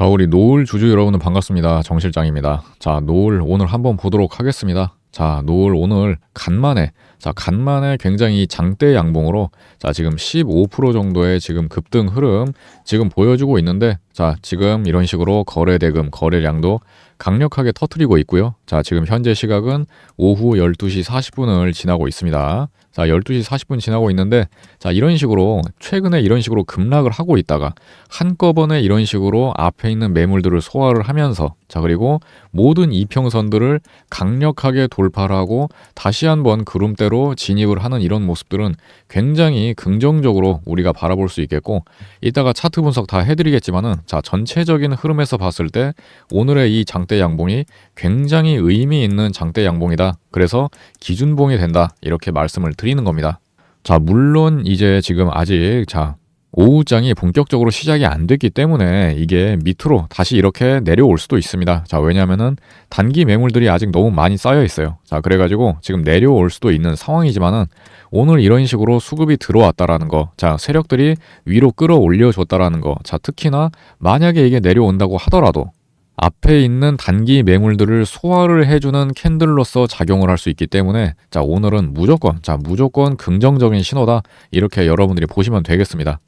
자, 우리 노을 주주 여러분들 반갑습니다. 정 실장입니다. 자, 노을 오늘 한번 보도록 하겠습니다. 자, 노을 오늘 간만에 자, 간만에 굉장히 장대 양봉으로 자, 지금 15% 정도의 지금 급등 흐름 지금 보여주고 있는데 자, 지금 이런 식으로 거래 대금, 거래량도 강력하게 터트리고 있고요. 자, 지금 현재 시각은 오후 12시 40분을 지나고 있습니다. 자, 12시 40분 지나고 있는데 자, 이런 식으로 최근에 이런 식으로 급락을 하고 있다가 한꺼번에 이런 식으로 앞에 있는 매물들을 소화를 하면서 자, 그리고 모든 이평선들을 강력하게 돌파를 하고 다시 한번 구름대로 진입을 하는 이런 모습들은 굉장히 긍정적으로 우리가 바라볼 수 있겠고 이따가 차트 분석 다 해드리겠지만은 자, 전체적인 흐름에서 봤을 때 오늘의 이 장대 양봉이 굉장히 의미 있는 장대 양봉이다. 그래서 기준봉이 된다. 이렇게 말씀을 드리는 겁니다. 자, 물론 이제 지금 아직 자, 오후장이 본격적으로 시작이 안 됐기 때문에 이게 밑으로 다시 이렇게 내려올 수도 있습니다. 자, 왜냐면은 단기 매물들이 아직 너무 많이 쌓여 있어요. 자, 그래가지고 지금 내려올 수도 있는 상황이지만은 오늘 이런 식으로 수급이 들어왔다라는 거. 자, 세력들이 위로 끌어올려 줬다라는 거. 자, 특히나 만약에 이게 내려온다고 하더라도 앞에 있는 단기 매물들을 소화를 해주는 캔들로서 작용을 할 수 있기 때문에 자 오늘은 무조건 자 무조건 긍정적인 신호다. 이렇게 여러분들이 보시면 되겠습니다.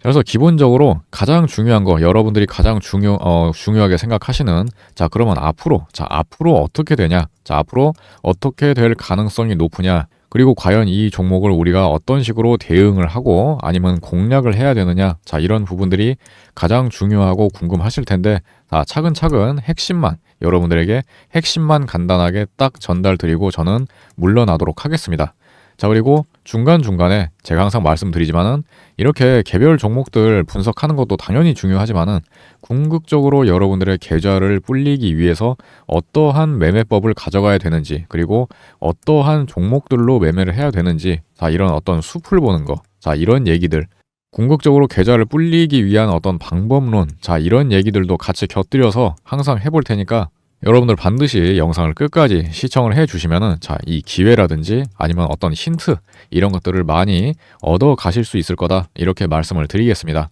그래서 기본적으로 가장 중요한 거 여러분들이 가장 중요 어, 중요하게 생각하시는 자 그러면 앞으로 자 앞으로 어떻게 되냐? 자 앞으로 어떻게 될 가능성이 높으냐 그리고 과연 이 종목을 우리가 어떤 식으로 대응을 하고 아니면 공략을 해야 되느냐 자 이런 부분들이 가장 중요하고 궁금하실 텐데 자 차근차근 핵심만 여러분들에게 핵심만 간단하게 딱 전달 드리고 저는 물러나도록 하겠습니다. 자 그리고 중간중간에 제가 항상 말씀드리지만은 이렇게 개별 종목들 분석하는 것도 당연히 중요하지만은 궁극적으로 여러분들의 계좌를 불리기 위해서 어떠한 매매법을 가져가야 되는지 그리고 어떠한 종목들로 매매를 해야 되는지 자 이런 어떤 숲을 보는 거 자 이런 얘기들. 궁극적으로 계좌를 불리기 위한 어떤 방법론 자 이런 얘기들도 같이 곁들여서 항상 해볼 테니까 여러분들 반드시 영상을 끝까지 시청을 해 주시면은 자, 이 기회라든지 아니면 어떤 힌트 이런 것들을 많이 얻어 가실 수 있을 거다. 이렇게 말씀을 드리겠습니다.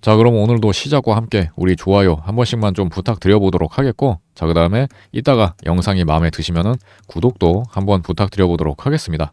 자, 그럼 오늘도 시작과 함께 우리 좋아요 한 번씩만 좀 부탁드려 보도록 하겠고 자, 그다음에 이따가 영상이 마음에 드시면은 구독도 한번 부탁드려 보도록 하겠습니다.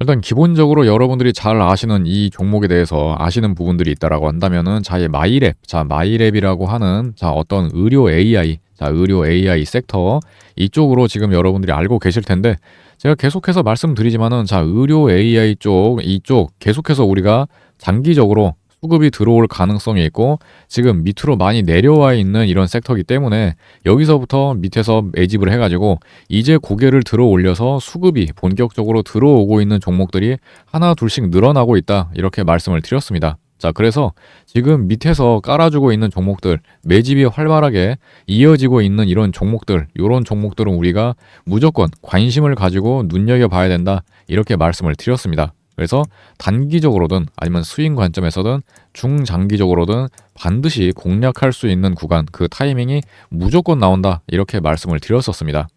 일단 기본적으로 여러분들이 잘 아시는 이 종목에 대해서 아시는 부분들이 있다라고 한다면은 자의 마이랩, 자 마이랩이라고 하는 자 어떤 의료 AI, 자 의료 AI 섹터 이쪽으로 지금 여러분들이 알고 계실 텐데 제가 계속해서 말씀드리지만은 자 의료 AI 쪽 이쪽 계속해서 우리가 장기적으로 수급이 들어올 가능성이 있고 지금 밑으로 많이 내려와 있는 이런 섹터이기 때문에 여기서부터 밑에서 매집을 해가지고 이제 고개를 들어 올려서 수급이 본격적으로 들어오고 있는 종목들이 하나 둘씩 늘어나고 있다 이렇게 말씀을 드렸습니다. 자, 그래서 지금 밑에서 깔아주고 있는 종목들, 매집이 활발하게 이어지고 있는 이런 종목들, 이런 종목들은 우리가 무조건 관심을 가지고 눈여겨봐야 된다. 이렇게 말씀을 드렸습니다. 그래서 단기적으로든 아니면 스윙 관점에서든 중장기적으로든 반드시 공략할 수 있는 구간 그 타이밍이 무조건 나온다 이렇게 말씀을 드렸었습니다.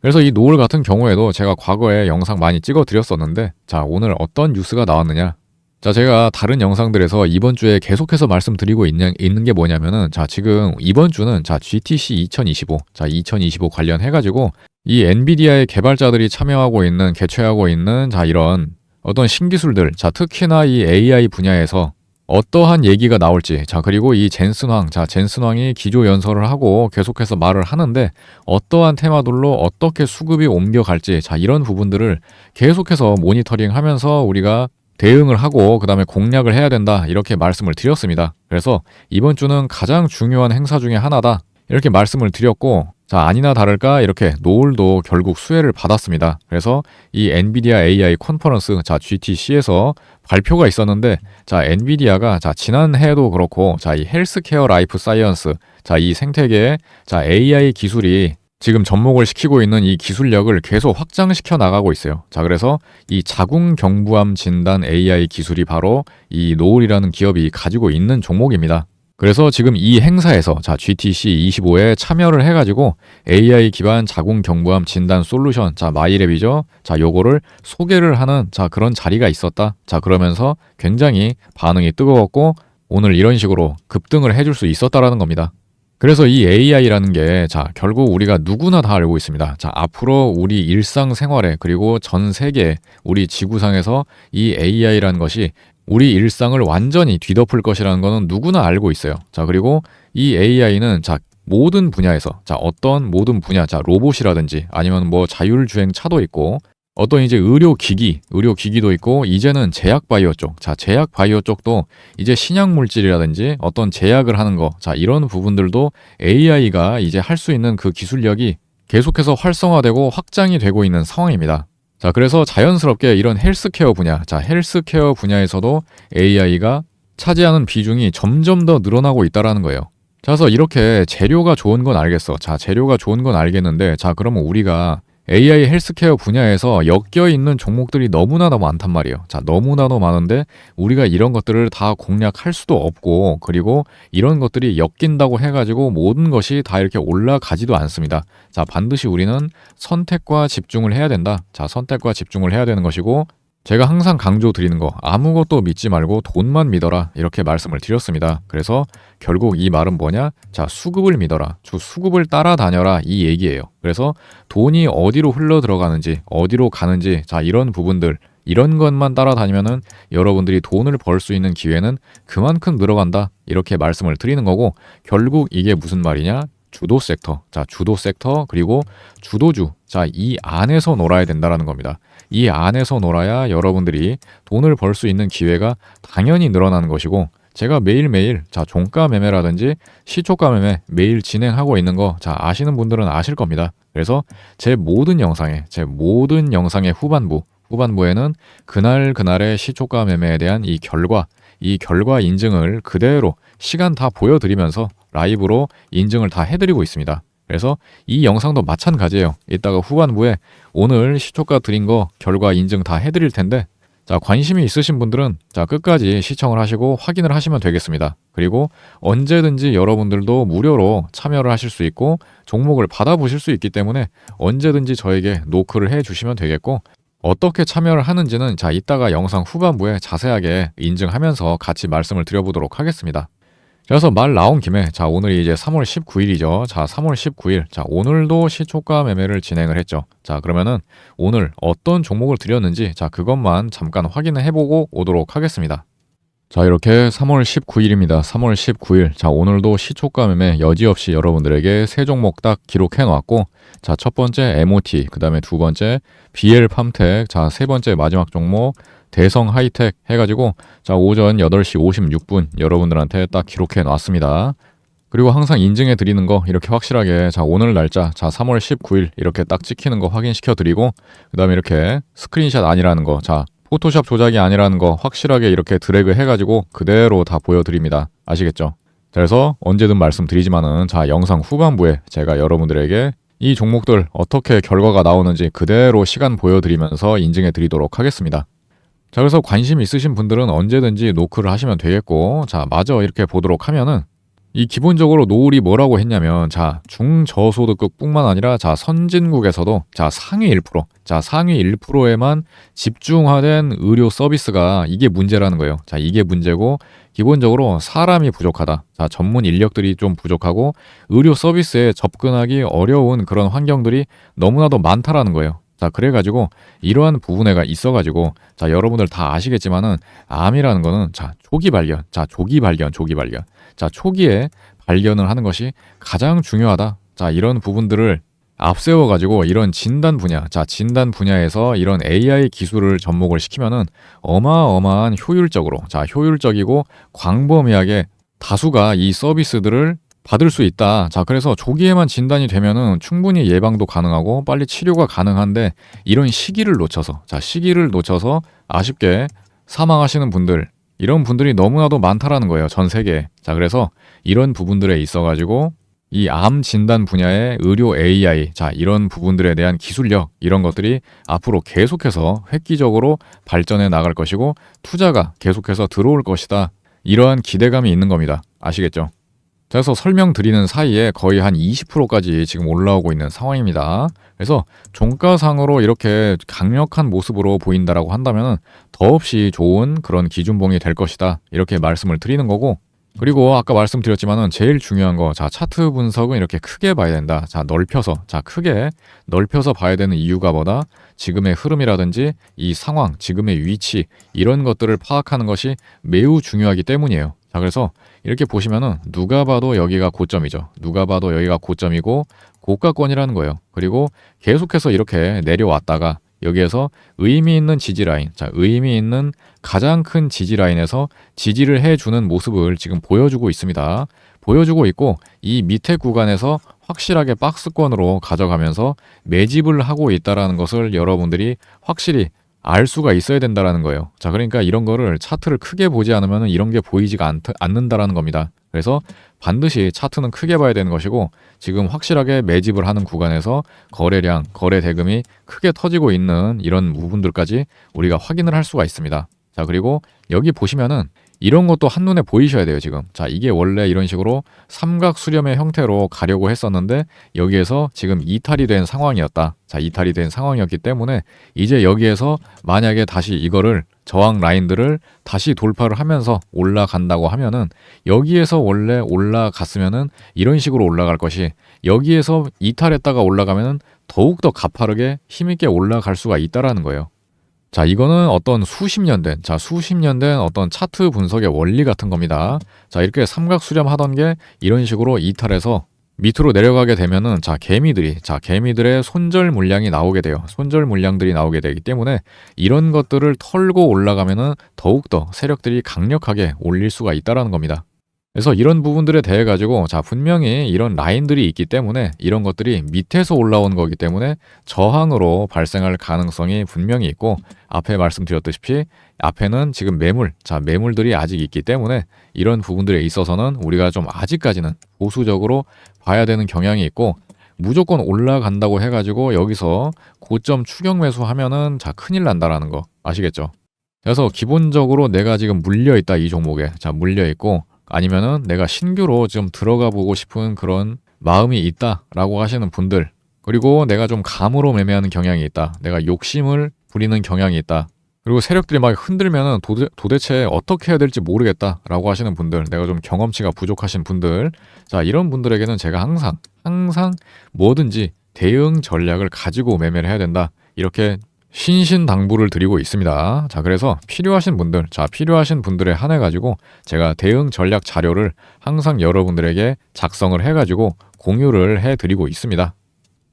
그래서 이 노을 같은 경우에도 제가 과거에 영상 많이 찍어 드렸었는데 자 오늘 어떤 뉴스가 나왔느냐 자, 제가 다른 영상들에서 이번 주에 계속해서 말씀드리고 있는, 있는 게 뭐냐면은, 자, 지금 이번 주는, 자, GTC 2025, 자, 2025 관련해가지고, 이 엔비디아의 개발자들이 참여하고 있는, 개최하고 있는, 자, 이런 어떤 신기술들, 자, 특히나 이 AI 분야에서 어떠한 얘기가 나올지, 자, 그리고 이 젠슨 왕, 자, 젠슨 왕이 기조 연설을 하고 계속해서 말을 하는데 어떠한 테마들로 어떻게 수급이 옮겨갈지, 자, 이런 부분들을 계속해서 모니터링 하면서 우리가 대응을 하고 그다음에 공략을 해야 된다 이렇게 말씀을 드렸습니다. 그래서 이번 주는 가장 중요한 행사 중에 하나다 이렇게 말씀을 드렸고 자 아니나 다를까 이렇게 노을도 결국 수혜를 받았습니다. 그래서 이 엔비디아 AI 컨퍼런스 자 GTC에서 발표가 있었는데 자 엔비디아가 자 지난해에도 그렇고 자 이 헬스케어 라이프 사이언스 자 이 생태계에 자 AI 기술이 지금 접목을 시키고 있는 이 기술력을 계속 확장시켜 나가고 있어요. 자, 그래서 이 자궁 경부암 진단 AI 기술이 바로 이 노을이라는 기업이 가지고 있는 종목입니다. 그래서 지금 이 행사에서 자 GTC 25에 참여를 해가지고 AI 기반 자궁 경부암 진단 솔루션 자 마이랩이죠 자 요거를 소개를 하는 자 그런 자리가 있었다 자 그러면서 굉장히 반응이 뜨거웠고 오늘 이런 식으로 급등을 해줄 수 있었다라는 겁니다 그래서 이 AI라는 게, 자, 결국 우리가 누구나 다 알고 있습니다. 자, 앞으로 우리 일상생활에, 그리고 전 세계, 우리 지구상에서 이 AI라는 것이 우리 일상을 완전히 뒤덮을 것이라는 거는 누구나 알고 있어요. 자, 그리고 이 AI는 자, 모든 분야에서, 자, 어떤 모든 분야, 자, 로봇이라든지 아니면 뭐 자율주행 차도 있고, 어떤 이제 의료 기기, 의료 기기도 있고 이제는 제약 바이오 쪽, 자 제약 바이오 쪽도 이제 신약 물질이라든지 어떤 제약을 하는 거, 자 이런 부분들도 AI가 이제 할 수 있는 그 기술력이 계속해서 활성화되고 확장이 되고 있는 상황입니다. 자 그래서 자연스럽게 이런 헬스케어 분야, 자 헬스케어 분야에서도 AI가 차지하는 비중이 점점 더 늘어나고 있다라는 거예요. 자, 그래서 이렇게 재료가 좋은 건 알겠어. 자, 재료가 좋은 건 알겠는데, 자, 그러면 우리가 AI 헬스케어 분야에서 엮여 있는 종목들이 너무나도 많단 말이에요. 자, 너무나도 많은데 우리가 이런 것들을 다 공략할 수도 없고 그리고 이런 것들이 엮인다고 해가지고 모든 것이 다 이렇게 올라가지도 않습니다. 자, 반드시 우리는 선택과 집중을 해야 된다. 자, 선택과 집중을 해야 되는 것이고 제가 항상 강조 드리는 거 아무것도 믿지 말고 돈만 믿어라 이렇게 말씀을 드렸습니다. 그래서 결국 이 말은 뭐냐? 자 수급을 믿어라. 주 수급을 따라다녀라 이 얘기예요. 그래서 돈이 어디로 흘러 들어가는지 어디로 가는지 자 이런 부분들 이런 것만 따라다니면은 여러분들이 돈을 벌 수 있는 기회는 그만큼 늘어간다 이렇게 말씀을 드리는 거고 결국 이게 무슨 말이냐? 주도 섹터. 자, 주도 섹터 그리고 주도주. 자, 이 안에서 놀아야 된다라는 겁니다. 이 안에서 놀아야 여러분들이 돈을 벌 수 있는 기회가 당연히 늘어나는 것이고 제가 매일매일 자, 종가 매매라든지 시초가 매매 매일 진행하고 있는 거 자, 아시는 분들은 아실 겁니다. 그래서 제 모든 영상에 제 모든 영상의 후반부 후반부에는 그날 그날의 시초가 매매에 대한 이 결과 이 결과 인증을 그대로 시간 다 보여드리면서 라이브로 인증을 다 해드리고 있습니다. 그래서 이 영상도 마찬가지예요. 이따가 후반부에 오늘 시초가 드린 거 결과 인증 다 해드릴 텐데 자 관심이 있으신 분들은 자 끝까지 시청을 하시고 확인을 하시면 되겠습니다. 그리고 언제든지 여러분들도 무료로 참여를 하실 수 있고 종목을 받아보실 수 있기 때문에 언제든지 저에게 노크를 해주시면 되겠고 어떻게 참여를 하는지는 자 이따가 영상 후반부에 자세하게 인증하면서 같이 말씀을 드려보도록 하겠습니다. 그래서 말 나온 김에 자 오늘이 이제 3월 19일이죠. 자 3월 19일 자 오늘도 시초가 매매를 진행을 했죠. 자 그러면은 오늘 어떤 종목을 드렸는지 자 그것만 잠깐 확인을 해보고 오도록 하겠습니다. 자 이렇게 3월 19일입니다. 3월 19일 자 오늘도 시초가 매매 여지없이 여러분들에게 세 종목 딱 기록해 놨고 자 첫 번째 MOT 그 다음에 두 번째 BL 팜텍 자세 번째 마지막 종목 대성 하이텍 해가지고 자 오전 8시 56분 여러분들한테 딱 기록해 놨습니다. 그리고 항상 인증해 드리는 거 이렇게 확실하게 자 오늘 날짜 자 3월 19일 이렇게 딱 찍히는 거 확인시켜 드리고 그다음에 이렇게 스크린샷 아니라는 거자 포토샵 조작이 아니라는 거 확실하게 이렇게 드래그 해가지고 그대로 다 보여드립니다. 아시겠죠? 그래서 언제든 말씀드리지만은 자 영상 후반부에 제가 여러분들에게 이 종목들 어떻게 결과가 나오는지 그대로 시간 보여드리면서 인증해 드리도록 하겠습니다. 자, 그래서 관심 있으신 분들은 언제든지 노크를 하시면 되겠고, 자, 마저 이렇게 보도록 하면은, 이 기본적으로 노을이 뭐라고 했냐면, 자, 중저소득국 뿐만 아니라, 자, 선진국에서도, 자, 상위 1%, 자, 상위 1%에만 집중화된 의료 서비스가 이게 문제라는 거예요. 자, 이게 문제고, 기본적으로 사람이 부족하다. 자, 전문 인력들이 좀 부족하고, 의료 서비스에 접근하기 어려운 그런 환경들이 너무나도 많다라는 거예요. 자, 그래가지고 이러한 부분에가 있어가지고 자, 여러분들 다 아시겠지만은 암이라는 거는 자, 초기 발견, 자, 조기 발견, 조기 발견. 자, 초기에 발견을 하는 것이 가장 중요하다. 자, 이런 부분들을 앞세워가지고 이런 진단 분야, 자, 진단 분야에서 이런 AI 기술을 접목을 시키면은 어마어마한 효율적으로, 자, 효율적이고 광범위하게 다수가 이 서비스들을 받을 수 있다. 자, 그래서 조기에만 진단이 되면은 충분히 예방도 가능하고 빨리 치료가 가능한데 이런 시기를 놓쳐서, 자, 시기를 놓쳐서 아쉽게 사망하시는 분들, 이런 분들이 너무나도 많다라는 거예요. 전 세계에. 자, 그래서 이런 부분들에 있어 가지고 이 암 진단 분야의 의료 AI, 자, 이런 부분들에 대한 기술력, 이런 것들이 앞으로 계속해서 획기적으로 발전해 나갈 것이고 투자가 계속해서 들어올 것이다. 이러한 기대감이 있는 겁니다. 아시겠죠? 그래서 설명드리는 사이에 거의 한 20%까지 지금 올라오고 있는 상황입니다. 그래서 종가상으로 이렇게 강력한 모습으로 보인다라고 한다면 더없이 좋은 그런 기준봉이 될 것이다. 이렇게 말씀을 드리는 거고 그리고 아까 말씀드렸지만은 제일 중요한 거, 자, 차트 분석은 이렇게 크게 봐야 된다. 자, 넓혀서, 자, 크게 넓혀서 봐야 되는 이유가 뭐다? 지금의 흐름이라든지 이 상황, 지금의 위치, 이런 것들을 파악하는 것이 매우 중요하기 때문이에요. 자, 그래서 이렇게 보시면은 누가 봐도 여기가 고점이죠. 누가 봐도 여기가 고점이고 고가권이라는 거예요. 그리고 계속해서 이렇게 내려왔다가 여기에서 의미 있는 지지 라인, 자, 의미 있는 가장 큰 지지 라인에서 지지를 해주는 모습을 지금 보여주고 있습니다. 보여주고 있고 이 밑에 구간에서 확실하게 박스권으로 가져가면서 매집을 하고 있다라는 것을 여러분들이 확실히 알 수가 있어야 된다라는 거예요. 자, 그러니까 이런 거를 차트를 크게 보지 않으면 이런 게 보이지가 않, 않는다라는 겁니다. 그래서 반드시 차트는 크게 봐야 되는 것이고 지금 확실하게 매집을 하는 구간에서 거래량, 거래 대금이 크게 터지고 있는 이런 부분들까지 우리가 확인을 할 수가 있습니다. 자, 그리고 여기 보시면은 이런 것도 한눈에 보이셔야 돼요, 지금. 자, 이게 원래 이런 식으로 삼각 수렴의 형태로 가려고 했었는데 여기에서 지금 이탈이 된 상황이었다. 자, 이탈이 된 상황이었기 때문에 이제 여기에서 만약에 다시 이거를 저항 라인들을 다시 돌파를 하면서 올라간다고 하면은 여기에서 원래 올라갔으면은 이런 식으로 올라갈 것이 여기에서 이탈했다가 올라가면은 더욱더 가파르게 힘있게 올라갈 수가 있다라는 거예요. 자, 이거는 어떤 수십 년 된, 자, 수십 년 된 어떤 차트 분석의 원리 같은 겁니다. 자, 이렇게 삼각 수렴 하던 게 이런 식으로 이탈해서 밑으로 내려가게 되면은 자, 개미들이, 자, 개미들의 손절 물량이 나오게 돼요. 손절 물량들이 나오게 되기 때문에 이런 것들을 털고 올라가면은 더욱더 세력들이 강력하게 올릴 수가 있다라는 겁니다. 그래서 이런 부분들에 대해 가지고 자 분명히 이런 라인들이 있기 때문에 이런 것들이 밑에서 올라온 거기 때문에 저항으로 발생할 가능성이 분명히 있고 앞에 말씀드렸듯이 앞에는 지금 매물 자 매물들이 아직 있기 때문에 이런 부분들에 있어서는 우리가 좀 아직까지는 보수적으로 봐야 되는 경향이 있고 무조건 올라간다고 해가지고 여기서 고점 추격 매수하면은 자 큰일 난다라는 거 아시겠죠? 그래서 기본적으로 내가 지금 물려 있다 이 종목에 자 물려 있고 아니면은 내가 신규로 좀 들어가 보고 싶은 그런 마음이 있다라고 하시는 분들 그리고 내가 좀 감으로 매매하는 경향이 있다. 내가 욕심을 부리는 경향이 있다. 그리고 세력들이 막 흔들면은 도대, 도대체 어떻게 해야 될지 모르겠다라고 하시는 분들, 내가 좀 경험치가 부족하신 분들, 자 이런 분들에게는 제가 항상 항상 뭐든지 대응 전략을 가지고 매매를 해야 된다. 이렇게 신신당부를 드리고 있습니다. 자, 그래서 필요하신 분들, 자, 필요하신 분들에 한해 가지고 제가 대응 전략 자료를 항상 여러분들에게 작성을 해 가지고 공유를 해 드리고 있습니다.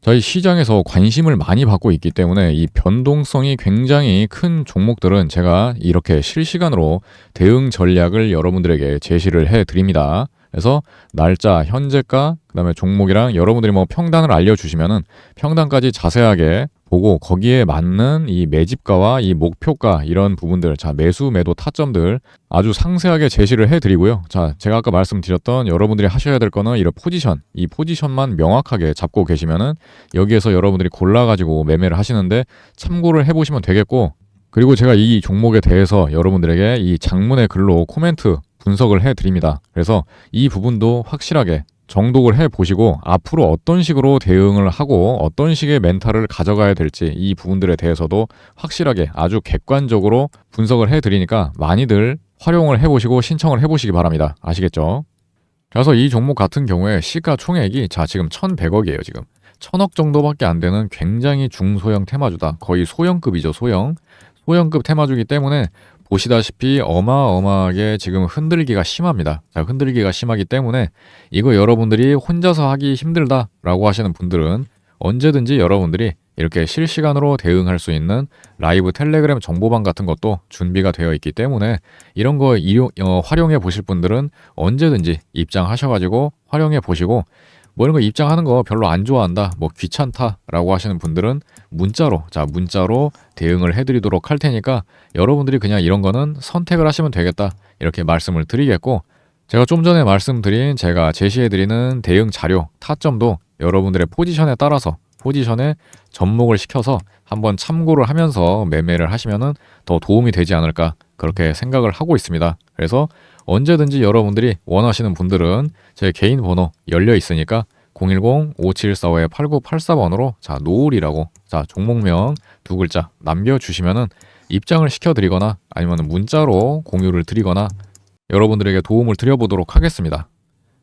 저희 시장에서 관심을 많이 받고 있기 때문에 이 변동성이 굉장히 큰 종목들은 제가 이렇게 실시간으로 대응 전략을 여러분들에게 제시를 해 드립니다. 그래서 날짜, 현재가, 그 다음에 종목이랑 여러분들이 뭐 평단을 알려주시면은 평단까지 자세하게 보고 거기에 맞는 이 매집가와 이 목표가 이런 부분들, 자 매수 매도 타점들 아주 상세하게 제시를 해드리고요. 자 제가 아까 말씀드렸던 여러분들이 하셔야 될 거는 이런 포지션, 이 포지션만 명확하게 잡고 계시면은 여기에서 여러분들이 골라 가지고 매매를 하시는데 참고를 해보시면 되겠고. 그리고 제가 이 종목에 대해서 여러분들에게 이 장문의 글로 코멘트 분석을 해 드립니다. 그래서 이 부분도 확실하게 정독을 해 보시고 앞으로 어떤 식으로 대응을 하고 어떤 식의 멘탈을 가져가야 될지 이 부분들에 대해서도 확실하게 아주 객관적으로 분석을 해 드리니까 많이들 활용을 해 보시고 신청을 해 보시기 바랍니다. 아시겠죠? 그래서 이 종목 같은 경우에 시가 총액이 자 지금 1,100억이에요, 지금. 1,000억 정도밖에 안 되는 굉장히 중소형 테마주다. 거의 소형급이죠, 소형. 소형급 테마주기 때문에 보시다시피 어마어마하게 지금 흔들기가 심합니다. 자, 흔들기가 심하기 때문에 이거 여러분들이 혼자서 하기 힘들다라고 하시는 분들은 언제든지 여러분들이 이렇게 실시간으로 대응할 수 있는 라이브 텔레그램 정보방 같은 것도 준비가 되어 있기 때문에 이런 거 이용, 어, 활용해 보실 분들은 언제든지 입장하셔가지고 활용해 보시고 뭐 이런 거 입장하는 거 별로 안 좋아한다, 뭐 귀찮다라고 하시는 분들은 문자로, 자, 문자로 대응을 해드리도록 할 테니까 여러분들이 그냥 이런 거는 선택을 하시면 되겠다. 이렇게 말씀을 드리겠고, 제가 좀 전에 말씀드린 제가 제시해드리는 대응 자료, 타점도 여러분들의 포지션에 따라서 포지션에 접목을 시켜서 한번 참고를 하면서 매매를 하시면은 더 도움이 되지 않을까 그렇게 생각을 하고 있습니다. 그래서 언제든지 여러분들이 원하시는 분들은 제 개인 번호 열려 있으니까 010-5745-8984번으로 자 노을이라고 자 종목명 두 글자 남겨주시면은 입장을 시켜드리거나 아니면 문자로 공유를 드리거나 여러분들에게 도움을 드려보도록 하겠습니다.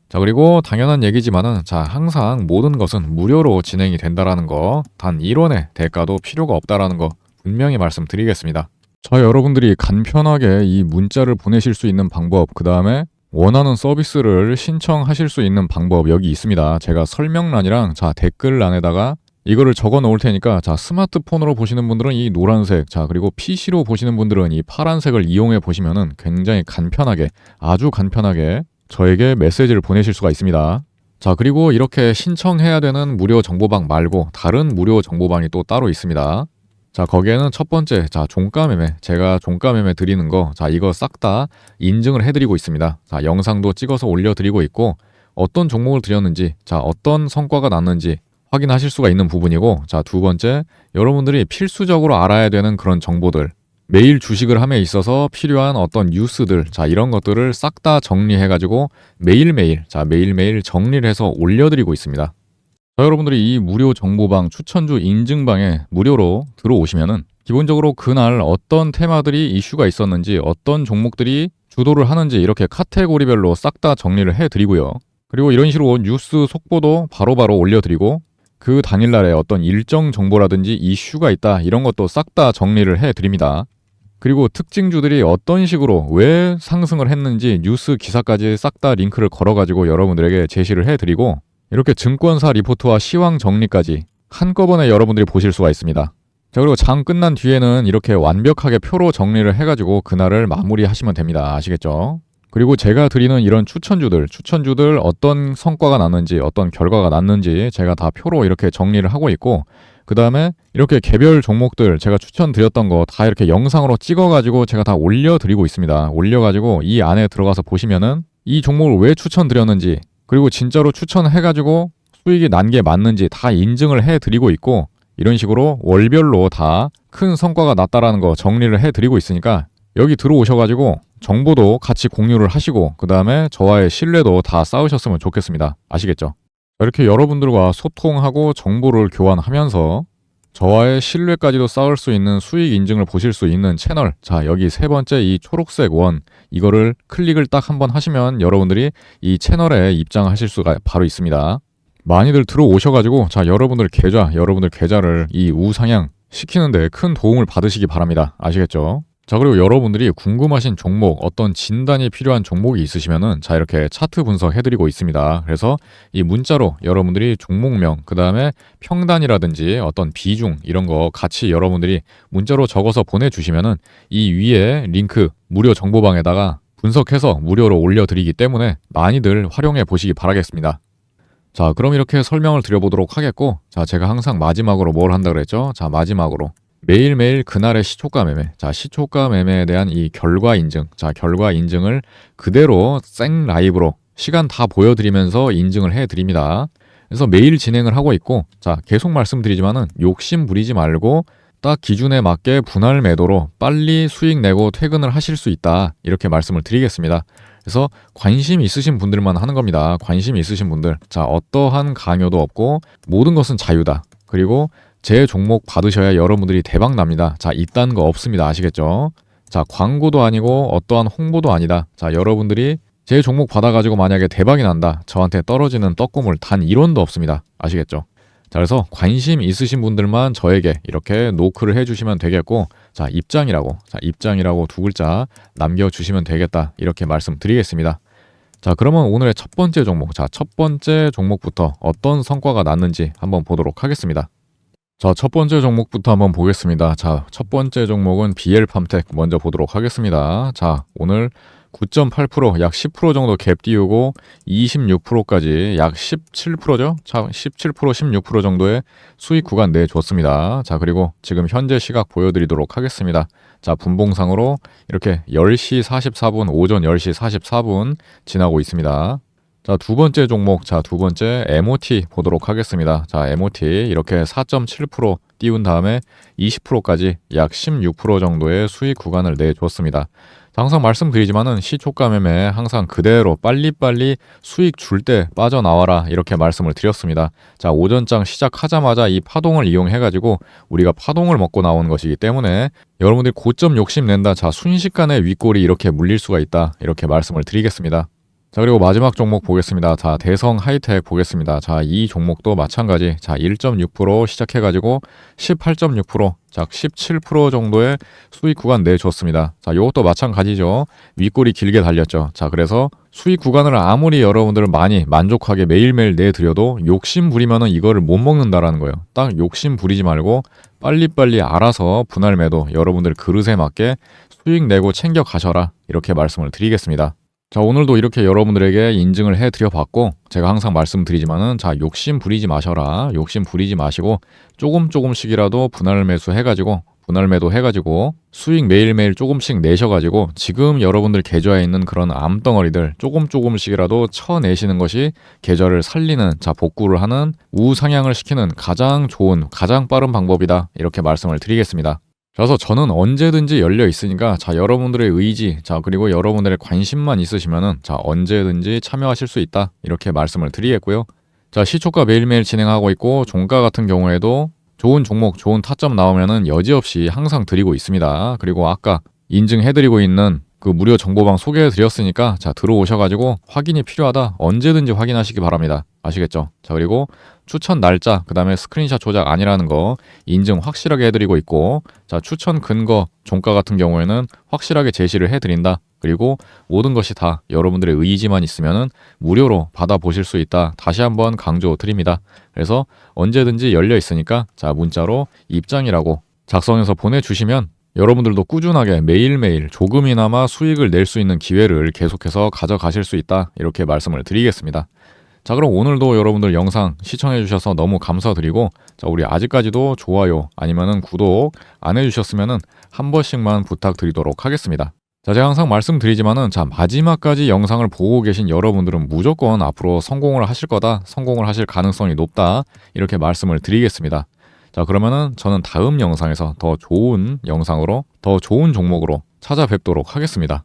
자, 그리고 당연한 얘기지만은 자, 항상 모든 것은 무료로 진행이 된다라는 거, 단 1원의 대가도 필요가 없다라는 거 분명히 말씀드리겠습니다. 자, 여러분들이 간편하게 이 문자를 보내실 수 있는 방법, 그 다음에 원하는 서비스를 신청하실 수 있는 방법 여기 있습니다. 제가 설명란이랑 자, 댓글란에다가 이거를 적어 놓을 테니까 자, 스마트폰으로 보시는 분들은 이 노란색, 자, 그리고 PC로 보시는 분들은 이 파란색을 이용해 보시면은 굉장히 간편하게, 아주 간편하게 저에게 메시지를 보내실 수가 있습니다. 자, 그리고 이렇게 신청해야 되는 무료 정보방 말고 다른 무료 정보방이 또 따로 있습니다. 자, 거기에는 첫 번째, 자, 종가 매매. 제가 종가 매매 드리는 거, 자, 이거 싹 다 인증을 해드리고 있습니다. 자, 영상도 찍어서 올려드리고 있고, 어떤 종목을 드렸는지, 자, 어떤 성과가 났는지 확인하실 수가 있는 부분이고, 자, 두 번째, 여러분들이 필수적으로 알아야 되는 그런 정보들, 매일 주식을 함에 있어서 필요한 어떤 뉴스들, 자, 이런 것들을 싹 다 정리해가지고 매일매일, 자, 매일매일 정리를 해서 올려드리고 있습니다. 자, 여러분들이 이 무료 정보방 추천주 인증방에 무료로 들어오시면은 기본적으로 그날 어떤 테마들이 이슈가 있었는지 어떤 종목들이 주도를 하는지 이렇게 카테고리별로 싹 다 정리를 해드리고요. 그리고 이런 식으로 뉴스 속보도 바로바로 올려드리고 그 당일날에 어떤 일정 정보라든지 이슈가 있다 이런 것도 싹 다 정리를 해드립니다. 그리고 특징주들이 어떤 식으로 왜 상승을 했는지 뉴스 기사까지 싹 다 링크를 걸어가지고 여러분들에게 제시를 해드리고 이렇게 증권사 리포트와 시황 정리까지 한꺼번에 여러분들이 보실 수가 있습니다. 자, 그리고 장 끝난 뒤에는 이렇게 완벽하게 표로 정리를 해가지고 그날을 마무리하시면 됩니다. 아시겠죠? 그리고 제가 드리는 이런 추천주들, 추천주들 어떤 성과가 났는지, 어떤 결과가 났는지 제가 다 표로 이렇게 정리를 하고 있고, 그 다음에 이렇게 개별 종목들 제가 추천드렸던 거 다 이렇게 영상으로 찍어가지고 제가 다 올려드리고 있습니다. 올려가지고 이 안에 들어가서 보시면은 이 종목을 왜 추천드렸는지, 그리고 진짜로 추천해가지고 수익이 난 게 맞는지 다 인증을 해드리고 있고 이런 식으로 월별로 다 큰 성과가 났다라는 거 정리를 해드리고 있으니까 여기 들어오셔가지고 정보도 같이 공유를 하시고 그 다음에 저와의 신뢰도 다 쌓으셨으면 좋겠습니다. 아시겠죠? 이렇게 여러분들과 소통하고 정보를 교환하면서 저와의 신뢰까지도 쌓을 수 있는 수익 인증을 보실 수 있는 채널. 자, 여기 세 번째 이 초록색 원. 이거를 클릭을 딱 한번 하시면 여러분들이 이 채널에 입장하실 수가 바로 있습니다. 많이들 들어오셔가지고, 자, 여러분들 계좌, 여러분들 계좌를 이 우상향 시키는데 큰 도움을 받으시기 바랍니다. 아시겠죠? 자, 그리고 여러분들이 궁금하신 종목, 어떤 진단이 필요한 종목이 있으시면은 자, 이렇게 차트 분석해드리고 있습니다. 그래서 이 문자로 여러분들이 종목명, 그 다음에 평단이라든지 어떤 비중, 이런 거 같이 여러분들이 문자로 적어서 보내주시면은 이 위에 링크 무료 정보방에다가 분석해서 무료로 올려드리기 때문에 많이들 활용해 보시기 바라겠습니다. 자, 그럼 이렇게 설명을 드려보도록 하겠고, 자, 제가 항상 마지막으로 뭘 한다 그랬죠? 자, 마지막으로. 매일매일 그날의 시초가 매매. 자, 시초가 매매에 대한 이 결과 인증. 자, 결과 인증을 그대로 생 라이브로 시간 다 보여드리면서 인증을 해드립니다. 그래서 매일 진행을 하고 있고, 자, 계속 말씀드리지만은 욕심 부리지 말고 딱 기준에 맞게 분할 매도로 빨리 수익 내고 퇴근을 하실 수 있다. 이렇게 말씀을 드리겠습니다. 그래서 관심 있으신 분들만 하는 겁니다. 관심 있으신 분들. 자, 어떠한 강요도 없고 모든 것은 자유다. 그리고 제 종목 받으셔야 여러분들이 대박 납니다. 자, 이딴 거 없습니다. 아시겠죠? 자, 광고도 아니고 어떠한 홍보도 아니다. 자, 여러분들이 제 종목 받아가지고 만약에 대박이 난다. 저한테 떨어지는 떡고물 단 1원도 없습니다. 아시겠죠? 자, 그래서 관심 있으신 분들만 저에게 이렇게 노크를 해주시면 되겠고, 자, 입장이라고, 자, 입장이라고 두 글자 남겨주시면 되겠다. 이렇게 말씀드리겠습니다. 자, 그러면 오늘의 첫 번째 종목, 자, 첫 번째 종목부터 어떤 성과가 났는지 한번 보도록 하겠습니다. 자, 첫 번째 종목부터 한번 보겠습니다. 자, 첫 번째 종목은 BL팜텍 먼저 보도록 하겠습니다. 자, 오늘 9.8%, 약 10% 정도 갭 띄우고 26%까지 약 17%죠? 자, 17%, 16% 정도의 수익 구간 내줬습니다. 자, 그리고 지금 현재 시각 보여드리도록 하겠습니다. 자, 분봉상으로 이렇게 10시 44분, 오전 10시 44분 지나고 있습니다. 자, 두 번째 종목, 자, 두 번째 MOT 보도록 하겠습니다. 자, MOT 이렇게 4.7% 띄운 다음에 20%까지 약 16% 정도의 수익 구간을 내줬습니다. 항상 말씀드리지만은 시초가 매매 항상 그대로 빨리빨리 수익 줄 때 빠져나와라 이렇게 말씀을 드렸습니다. 자, 오전장 시작하자마자 이 파동을 이용해 가지고 우리가 파동을 먹고 나오는 것이기 때문에 여러분들이 고점 욕심 낸다. 자, 순식간에 윗골이 이렇게 물릴 수가 있다. 이렇게 말씀을 드리겠습니다. 자, 그리고 마지막 종목 보겠습니다. 자, 대성 하이텍 보겠습니다. 자, 이 종목도 마찬가지. 자, 1.6% 시작해가지고 18.6%, 자, 17% 정도의 수익 구간 내줬습니다. 자, 요것도 마찬가지죠. 윗골이 길게 달렸죠. 자, 그래서 수익 구간을 아무리 여러분들 많이 만족하게 매일매일 내드려도 욕심 부리면은 이거를 못 먹는다라는 거예요. 딱 욕심 부리지 말고 빨리빨리 알아서 분할 매도 여러분들 그릇에 맞게 수익 내고 챙겨 가셔라. 이렇게 말씀을 드리겠습니다. 자, 오늘도 이렇게 여러분들에게 인증을 해 드려 봤고, 제가 항상 말씀드리지만은, 자, 욕심 부리지 마셔라. 욕심 부리지 마시고, 조금 조금씩이라도 분할 매수 해가지고, 분할 매도 해가지고, 수익 매일매일 조금씩 내셔가지고, 지금 여러분들 계좌에 있는 그런 암덩어리들 조금 조금씩이라도 쳐내시는 것이 계좌를 살리는, 자, 복구를 하는 우상향을 시키는 가장 좋은, 가장 빠른 방법이다. 이렇게 말씀을 드리겠습니다. 그래서 저는 언제든지 열려 있으니까 자 여러분들의 의지 자 그리고 여러분들의 관심만 있으시면은 자 언제든지 참여하실 수 있다 이렇게 말씀을 드리겠고요. 자 시초가 매일매일 진행하고 있고 종가 같은 경우에도 좋은 종목 좋은 타점 나오면은 여지없이 항상 드리고 있습니다. 그리고 아까 인증해드리고 있는 그 무료 정보방 소개해 드렸으니까 자 들어오셔가지고 확인이 필요하다 언제든지 확인하시기 바랍니다. 아시겠죠? 자 그리고 추천 날짜 그 다음에 스크린샷 조작 아니라는 거 인증 확실하게 해드리고 있고 자 추천 근거 종가 같은 경우에는 확실하게 제시를 해드린다. 그리고 모든 것이 다 여러분들의 의지만 있으면은 무료로 받아보실 수 있다. 다시 한번 강조 드립니다. 그래서 언제든지 열려 있으니까 자 문자로 입장이라고 작성해서 보내주시면 여러분들도 꾸준하게 매일매일 조금이나마 수익을 낼 수 있는 기회를 계속해서 가져가실 수 있다. 이렇게 말씀을 드리겠습니다. 자, 그럼 오늘도 여러분들 영상 시청해 주셔서 너무 감사드리고, 자, 우리 아직까지도 좋아요 아니면은 구독 안 해 주셨으면은 한 번씩만 부탁드리도록 하겠습니다. 자, 제가 항상 말씀드리지만은, 자, 마지막까지 영상을 보고 계신 여러분들은 무조건 앞으로 성공을 하실 거다, 성공을 하실 가능성이 높다, 이렇게 말씀을 드리겠습니다. 자, 그러면은 저는 다음 영상에서 더 좋은 영상으로, 더 좋은 종목으로 찾아뵙도록 하겠습니다.